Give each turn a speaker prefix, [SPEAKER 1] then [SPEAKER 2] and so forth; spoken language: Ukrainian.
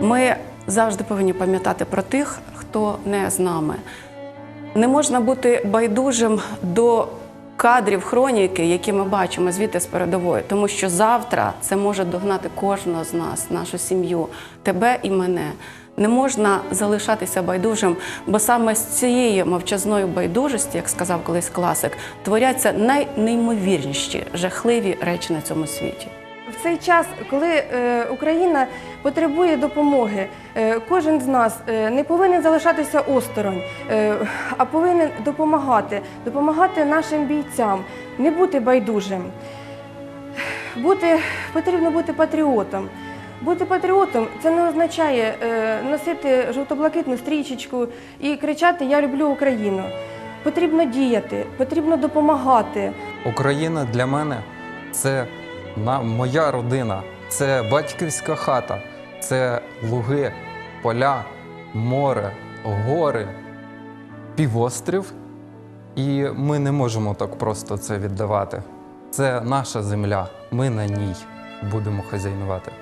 [SPEAKER 1] Ми завжди повинні пам'ятати про тих, хто не з нами. Не можна бути байдужим до кадрів хроніки, які ми бачимо звідти з передової, тому що завтра це може догнати кожного з нас, нашу сім'ю, тебе і мене. Не можна залишатися байдужим, бо саме з цієї мовчазної байдужості, як сказав колись класик, творяться найнеймовірніші жахливі речі на цьому світі.
[SPEAKER 2] Цей час, коли е, Україна потребує допомоги, е, кожен з нас е, не повинен залишатися осторонь, а повинен допомагати, допомагати нашим бійцям, не бути байдужим. Бути, потрібно бути патріотом. Бути патріотом це не означає носити жовто-блакитну стрічечку і кричати Я люблю Україну. Потрібно діяти, потрібно допомагати.
[SPEAKER 3] Україна для мене це моя родина, це батьківська хата, це луги, поля, море, гори, півострів. І ми не можемо так просто це віддавати. Це наша земля, ми на ній будемо хазяйнувати.